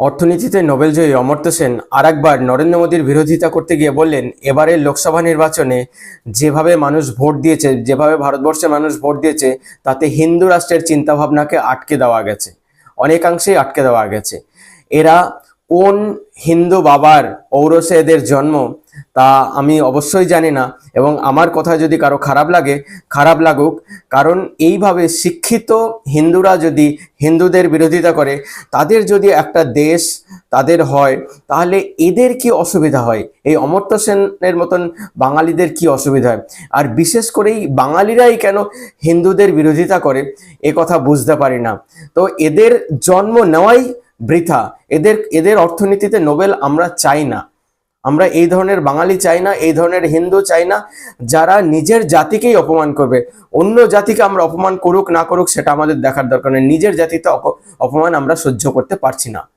অর্থনীতিতে নোবেল জয়ী অমর্ত্য সেন আরেকবার নরেন্দ্র মোদীর বিরোধিতা করতে গিয়ে বললেন এবারের লোকসভা নির্বাচনে যেভাবে মানুষ ভোট দিয়েছে, যেভাবে ভারতবর্ষে মানুষ ভোট দিয়েছে, তাতে হিন্দু রাষ্ট্রের চিন্তাভাবনাকে আটকে দেওয়া গেছে, অনেকাংশেই আটকে দেওয়া গেছে। এরা কোন হিন্দু বাবার ঔরসে এদের জন্ম তা আমি অবশ্যই জানি না। এবং আমার কথা যদি কারও খারাপ লাগে, খারাপ লাগুক, কারণ এইভাবে শিক্ষিত হিন্দুরা যদি হিন্দুদের বিরোধিতা করে, তাদের যদি একটা দেশ তাদের হয়, তাহলে এদের কি অসুবিধা হয়? এই অমর্ত্য সেনের মতন বাঙালিদের কি অসুবিধা হয়? আর বিশেষ করেই বাঙালিরাই কেন হিন্দুদের বিরোধিতা করে, এ কথা বুঝতে পারি না। তো এদের জন্ম নেওয়াই বৃথা। এদের এদের অর্থনীতিতে নোবেল আমরা চাই না। আমরা এই ধরনের বাঙালি চাই না, এই ধরনের হিন্দু চাই না, যারা নিজের জাতিকেই অপমান করবে। অন্য জাতিকে আমরা অপমান করুক না করুক, সেটা আমাদের দেখার দরকার নেই। নিজের জাতিতে অপ- অপমান আমরা সহ্য করতে পারছি না।